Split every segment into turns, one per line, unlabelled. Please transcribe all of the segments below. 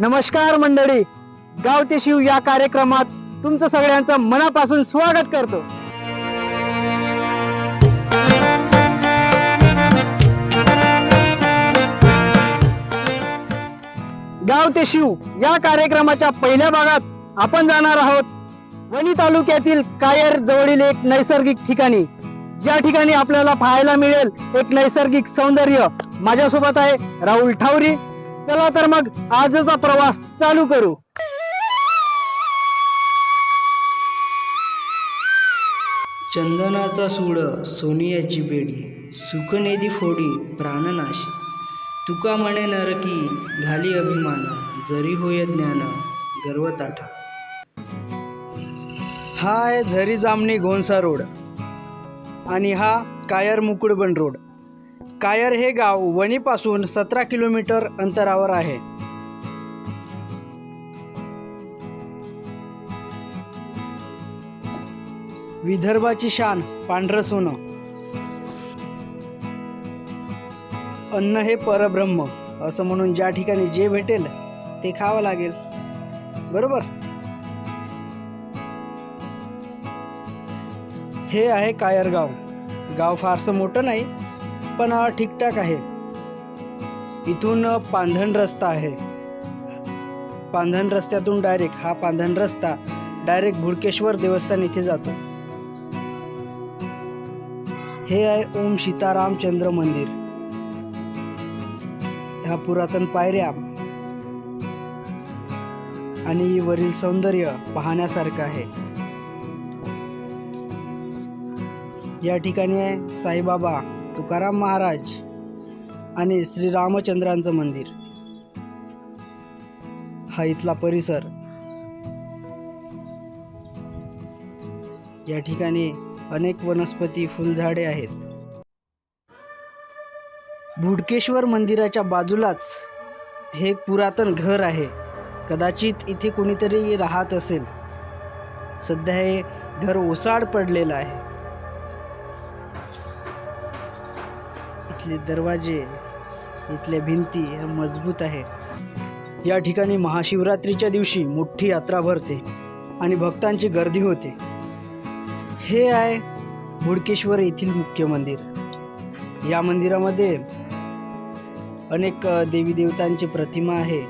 नमस्कार मंडळी. गाव ते शिव या कार्यक्रमात तुमचं सगळ्यांचं मनापासून स्वागत करतो. गाव ते शिव या कार्यक्रमाच्या पहिल्या भागात आपण जाणार आहोत वणी तालुक्यातील कायर जवळील एक नैसर्गिक ठिकाणी. ज्या ठिकाणी आपल्याला पाहायला मिळेल एक नैसर्गिक सौंदर्य माझ्यासोबत आहे राहुल ठावरी. चला तर मग आजचा प्रवास चालू करू.
चंदनाचा सूड सोनियाची बेडी सुखनेदी फोडी प्राणनाशी. तुका म्हणे नरकी घाली अभिमान जरी होय ज्ञान गर्वताठा. हा आहे झरी जामणी घोणसा रोड. आणि हा कायर मुकुडबन रोड. कायर हे गाव वणीपासून सतरा किलोमीटर अंतरावर आहे. विदर्भाची शान पांढरं सोनं. अन्न हे परब्रह्म असं म्हणून ज्या ठिकाणी जे भेटेल ते खावं लागेल. बरोबर? हे आहे कायरगाव गाव फारसं मोठं नाही पण ठीकठाक आहे. इथून अं, पांधन रस्ता आहे. पांधन रस्त्यातून डायरेक्ट हा पांधन रस्ता डायरेक्ट भुडकेश्वर देवस्थान इथे जातो. हे आहे ओम सीतारामचंद्र मंदिर. ह्या पुरातन पायऱ्या आणि वरील सौंदर्य पाहण्यासारखं आहे. या ठिकाणी आहे साईबाबा तुकाराम महाराज आणि श्रीरामचंद्रांचं मंदिर. हा इथला परिसर या ठिकाणी अनेक वनस्पती फुलझाडे आहेत. भुडकेश्वर मंदिराच्या बाजूलाच हे एक पुरातन घर आहे. कदाचित इथे कोणीतरी राहत असेल. सध्या हे घर ओसाड पडलेलं आहे. इथले दरवाजे इथल्या भिंती ह्या मजबूत आहे. या ठिकाणी महाशिवरात्रीच्या दिवशी मोठी यात्रा भरते आणि भक्तांची गर्दी होते. हे आहे भुडकेश्वर येथील मुख्य मंदिर. या मंदिरामध्ये अनेक देवी देवतांची प्रतिमा आहे.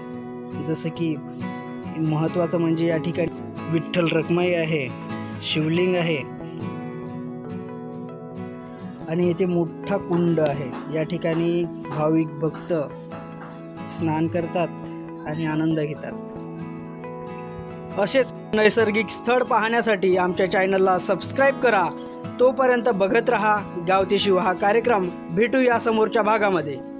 जसं की महत्त्वाचं म्हणजे या ठिकाणी विठ्ठल रखमाई आहे शिवलिंग आहे. आणि येथे मोठा कुंड आहे. या ठिकाणी भाविक भक्त स्नान करतात आणि आनंद घेतात. असेच नैसर्गिक स्थळ पाहण्यासाठी आमच्या चॅनलला सबस्क्राईब करा. तोपर्यंत बघत रहा. गावती शिव हा कार्यक्रम. भेटू या समोरच्या भागामध्ये.